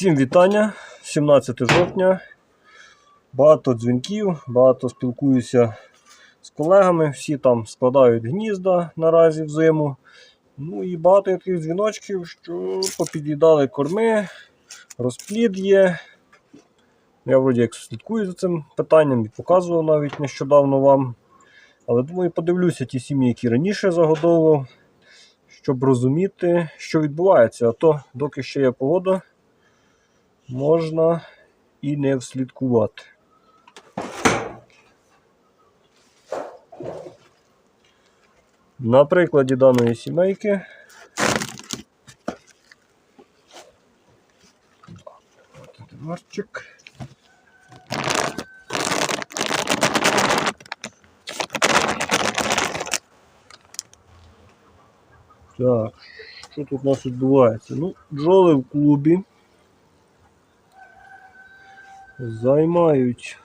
Всім вітання, 17 жовтня. Багато дзвінків, багато спілкуюся з колегами, всі там складають гнізда наразі в зиму. Ну і багато таких дзвіночків, що попід'їдали корми, розплід є. Я вроді як слідкую за цим питанням і показував навіть нещодавно вам. Але думаю, подивлюся ті сім'ї, які раніше загодовував, щоб розуміти, що відбувається. А то, доки ще є погода, можна і не вслідкувати. На прикладі даної сімейки. Марчик. Так, що тут у нас відбувається? Ну, бджоли в клубі займають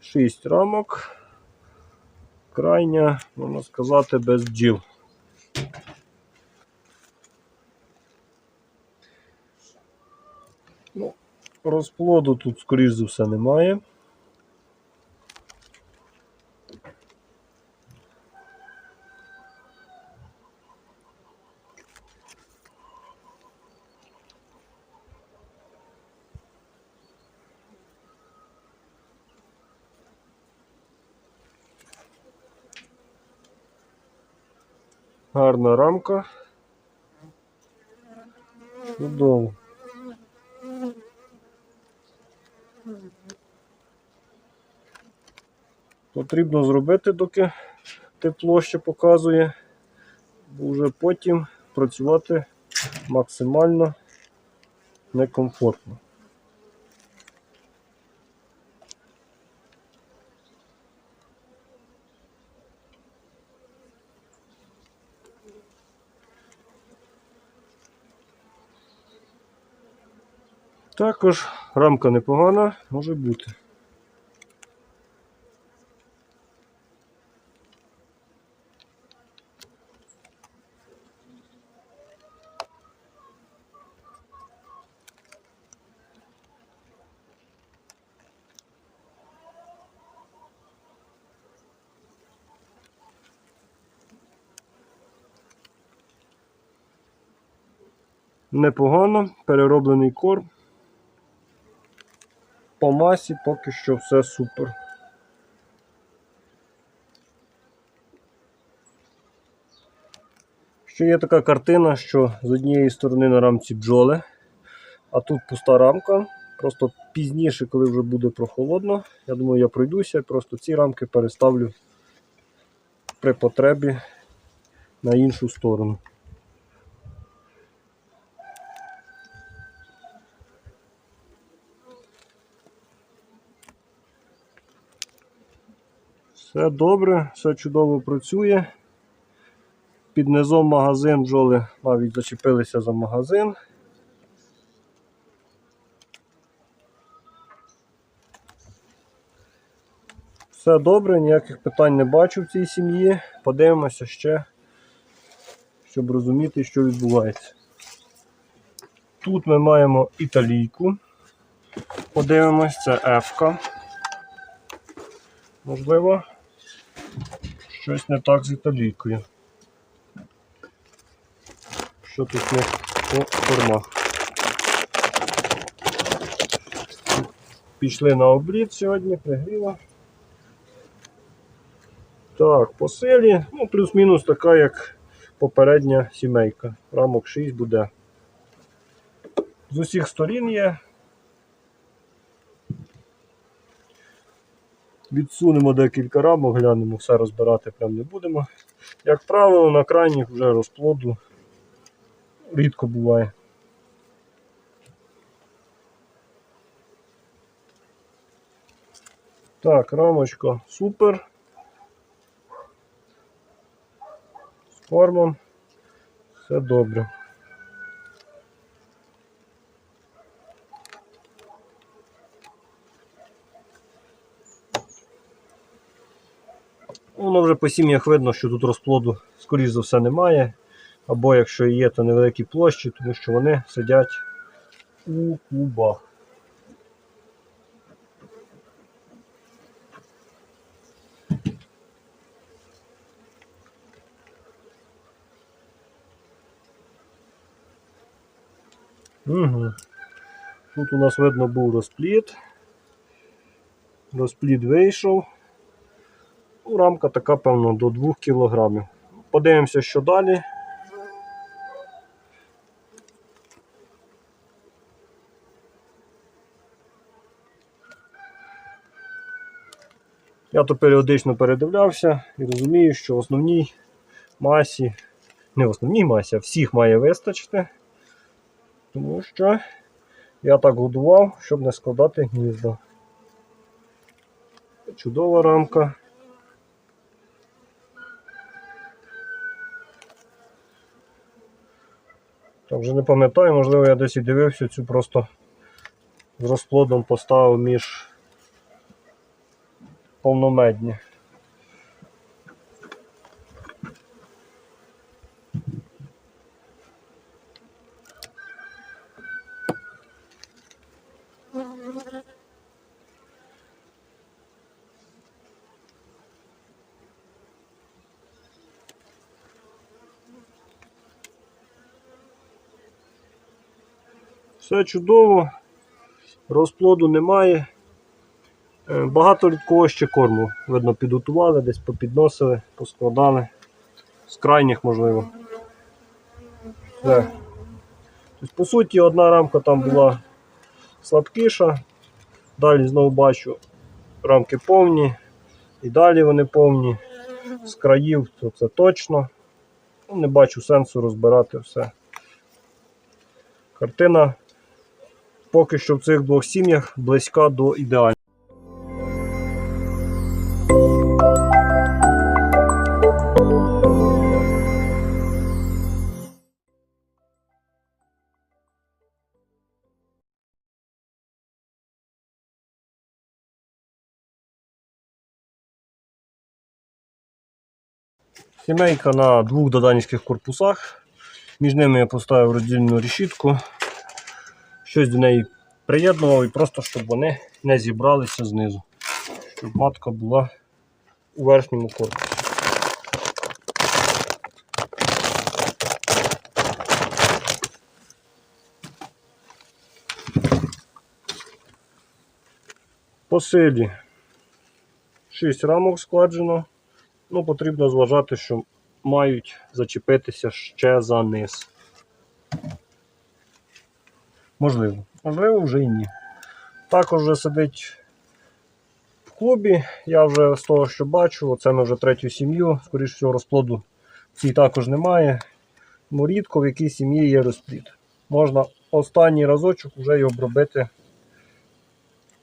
6 рамок. Крайня, можна сказати, без бджіл. Ну, розплоду тут, скоріш за все, немає. Гарна рамка. Чудово. Потрібно зробити, доки тепло ще показує, бо вже потім працювати максимально некомфортно. Також рамка непогана, може бути. Непогано, перероблений корм. По масі поки що все супер. Ще є така картина, що з однієї сторони на рамці бджоли, а тут пуста рамка. Просто пізніше, коли вже буде прохолодно, я думаю, я пройдуся, просто ці рамки переставлю при потребі на іншу сторону. Все добре, все чудово працює. Під низом магазин бджоли навіть зачепилися за магазин. Все добре, ніяких питань не бачу в цій сім'ї. Подивимося ще, щоб розуміти, що відбувається. Тут ми маємо італійку. Подивимось, це F-ка. Можливо, щось не так з італійкою. Що тут є по кормах? Пішли на обрід сьогодні, пригріла. Так, по силі, ну, плюс-мінус така, як попередня сімейка. Рамок 6 буде. З усіх сторін є. Відсунемо декілька рамок, глянемо, все розбирати прям не будемо. Як правило, на крайніх вже розплоду рідко буває. Так, рамочка супер. З кормом. Все добре. Вже по сім'ях видно, що тут розплоду, скоріш за все, немає. Або якщо є, то невеликі площі, тому що вони сидять у кубах. Угу. Тут у нас видно був розпліт. Розпліт вийшов. Ну, рамка така, певно, до 2 кг. Подивимося, що далі. Я то періодично передивлявся і розумію, що в основній масі, не в основній масі, а всіх має вистачити. Тому що я так годував, щоб не складати гнізда. Чудова рамка. Так, вже не пам'ятаю, можливо, я десь і дивився цю просто з розплодом поставив між повномедні. Все чудово, розплоду немає. Е, Багато рідкого ще корму. Видно, підготували, десь попідносили, поскладали. З крайніх, можливо. Тобто, по суті, одна рамка там була слабкіша. Далі знову бачу, рамки повні. І далі вони повні. З країв, то це точно. Ну, Не бачу сенсу розбирати все. Картина поки що в цих двох сім'ях близька до ідеальної. Сімейка на двох доданівських корпусах. Між ними я поставив роздільну решітку. Щось до неї приєднував і просто щоб вони не зібралися знизу. Щоб матка була у верхньому корпусі. По силі 6 рамок складжено. Ну, потрібно зважати, що мають зачепитися ще за низ. Можливо. Можливо, вже і ні. Також вже сидить в клубі. Я вже з того, що бачу, це ми вже третю сім'ю. Скоріше всього, розплоду цій також немає. Тому рідко в якій сім'ї є розплід. Можна останній разочок вже й обробити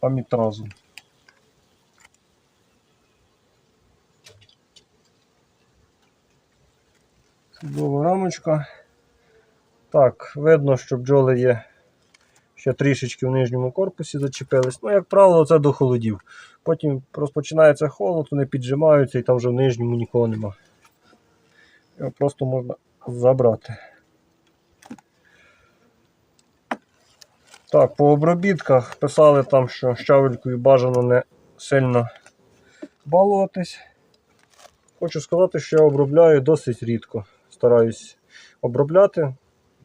амітразом. Чудова рамочка. Так, видно, що бджоли є ще трішечки в нижньому корпусі зачепились. Ну, як правило, це до холодів. Потім розпочинається холод, вони піджимаються і там вже в нижньому нікого нема. Його просто можна забрати. Так, по обробітках писали там, що щавелькою бажано не сильно балуватись. Хочу сказати, що я обробляю досить рідко. Стараюсь обробляти.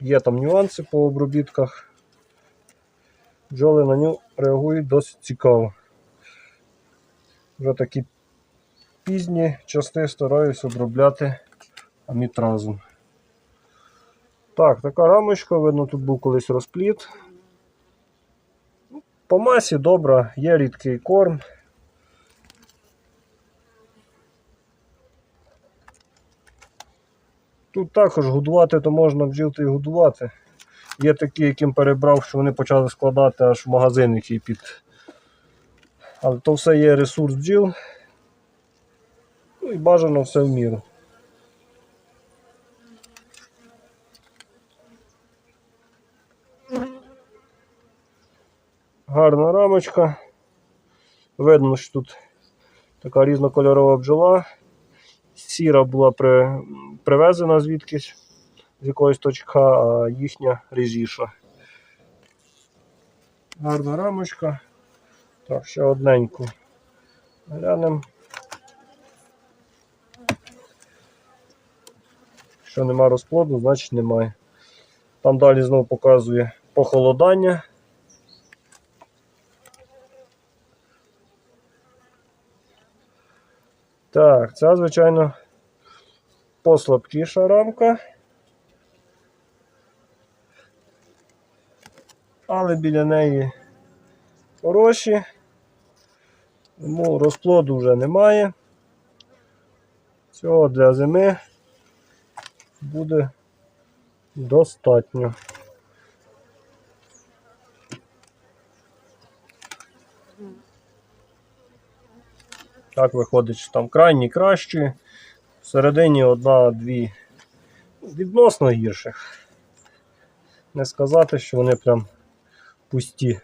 Є там нюанси по обробітках. Бджоли на нього реагують досить цікаво. Вже такі пізні частини стараюсь обробляти амітразом. Так, така рамочка, видно, тут був колись розпліт. По масі добра, є рідкий корм. Тут також годувати, то можна бджілти і годувати. Є такі, яким перебрав, що вони почали складати аж в магазин, який під. Але то все є ресурс бджіл. Ну і бажано все в міру. Гарна рамочка. Видно, що тут така різнокольорова бджола. Сіра була при, привезена звідкись з якоїсь точка, а їхня ріжіша. гарна рамочка. Так, ще одненьку. Глянемо. Якщо нема розплоду, значить немає. Там далі знову показує похолодання. Так, це, звичайно, послабкіша рамка. Але біля неї хороші. Тому розплоду вже немає. Цього для зими буде достатньо. Так виходить, що там крайні кращі, всередині одна-дві відносно гірших. Не сказати, що вони прям пусті.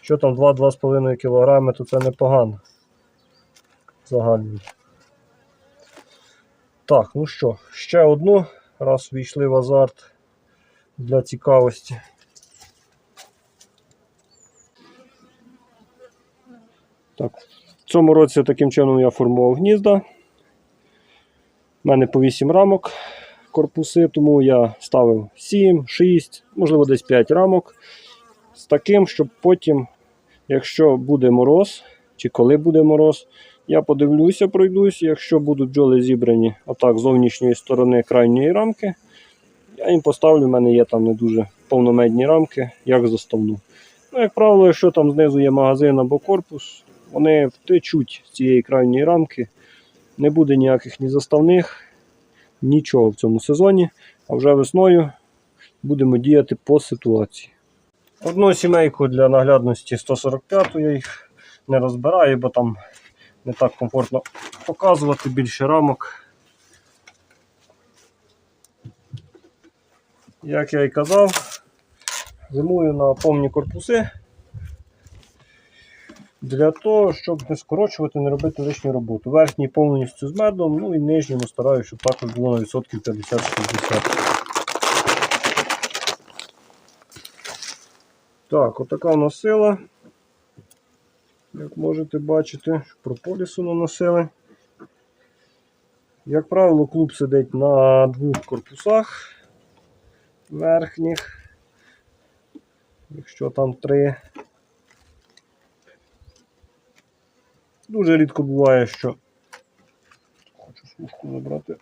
Що там 2-2,5 кг, то це непогано. Загально. Так, ну що, ще одну, раз війшли в азарт для цікавості. Так, в цьому році таким чином я формував гнізда. У мене по 8 рамок корпуси, тому я ставив 7, 6, можливо, десь 5 рамок. З таким, щоб потім, якщо буде мороз, чи коли буде мороз, я подивлюся, пройдусь. Якщо будуть бджоли зібрані отак з зовнішньої сторони крайньої рамки, я їм поставлю, в мене є там не дуже повномедні рамки, як заставну. Ну, як правило, якщо там знизу є магазин або корпус, вони втечуть з цієї крайньої рамки. Не буде ніяких ні заставних, нічого в цьому сезоні. А вже весною будемо діяти по ситуації. Одну сімейку для наглядності 145 я їх не розбираю, бо там не так комфортно показувати більше рамок. Як я і казав, зимую на повні корпуси для того, щоб не скорочувати, не робити лишню роботу. Верхній повністю з медом, ну і нижньому стараюся, щоб також було на відсотків 50-60. Так, отака у нас сила. Як можете бачити, прополісу наносили. Як правило, клуб сидить на двох корпусах верхніх, якщо там три. Дуже рідко буває, що хочу служку забрати,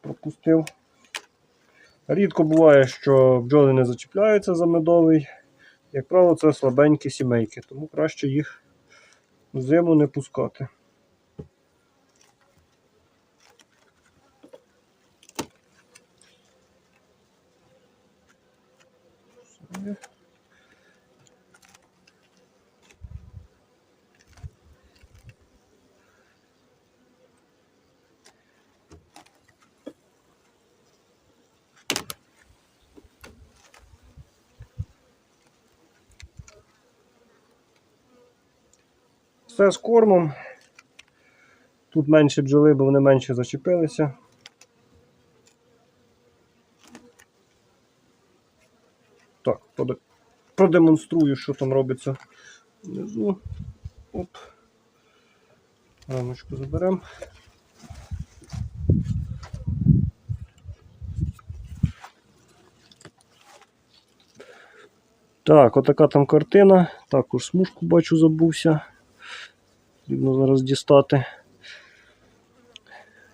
пропустив. Рідко буває, що бджоли не зачіпляються за медовий. Як правило, це слабенькі сімейки, тому краще їх в зиму не пускати. Все з кормом. Тут менше бджоли, бо вони менше зачепилися. Так, продемонструю, що там робиться внизу. Оп. Рамочку заберемо. Так, отака там картина. Також смужку бачу, забувся. Потрібно зараз дістати.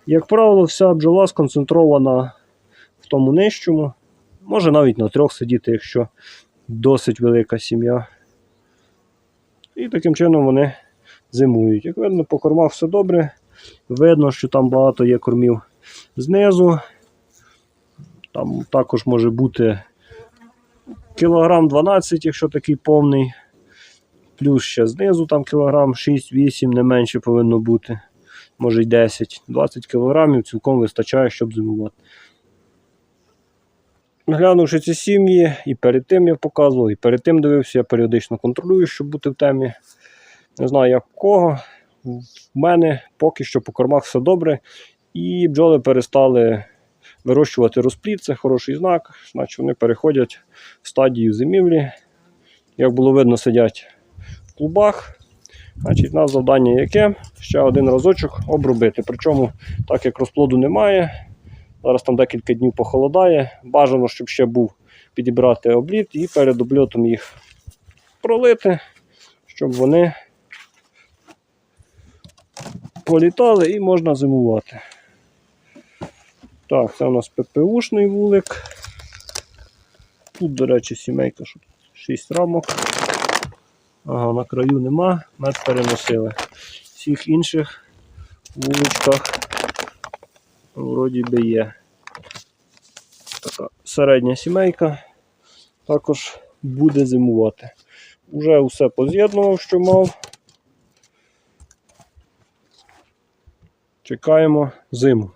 Як правило, вся бджола сконцентрована в тому нижчому. Може навіть на трьох сидіти, якщо досить велика сім'я. І таким чином вони зимують. Як видно, по кормах все добре. Видно, що там багато є кормів знизу. Там також може бути кілограм 12, якщо такий повний. Плюс ще знизу там кілограм 6-8, не менше повинно бути. Може й 10. 20 кілограмів цілком вистачає, щоб зимувати. Глянувши ці сім'ї, і перед тим я показував, і перед тим дивився, я періодично контролюю, щоб бути в темі. Не знаю, як у кого. В мене поки що по кормах все добре. І бджоли перестали вирощувати розплід, це хороший знак, значить вони переходять в стадію зимівлі. як було видно, сидять клубах. Значить, у нас завдання яке? Ще один разочок обробити. Причому, так як розплоду немає, зараз там декілька днів похолодає. Бажано, щоб ще був підібрати обліт і перед обльотом їх пролити, щоб вони політали і можна зимувати. Так, це у нас ППУшний вулик. Тут, до речі, сімейка, що 6 рамок. Ага, на краю нема, мед переносили. Всіх інших вуличках вроді би є. Така середня сімейка також буде зимувати. Уже усе поз'єднував, що мав. Чекаємо зиму.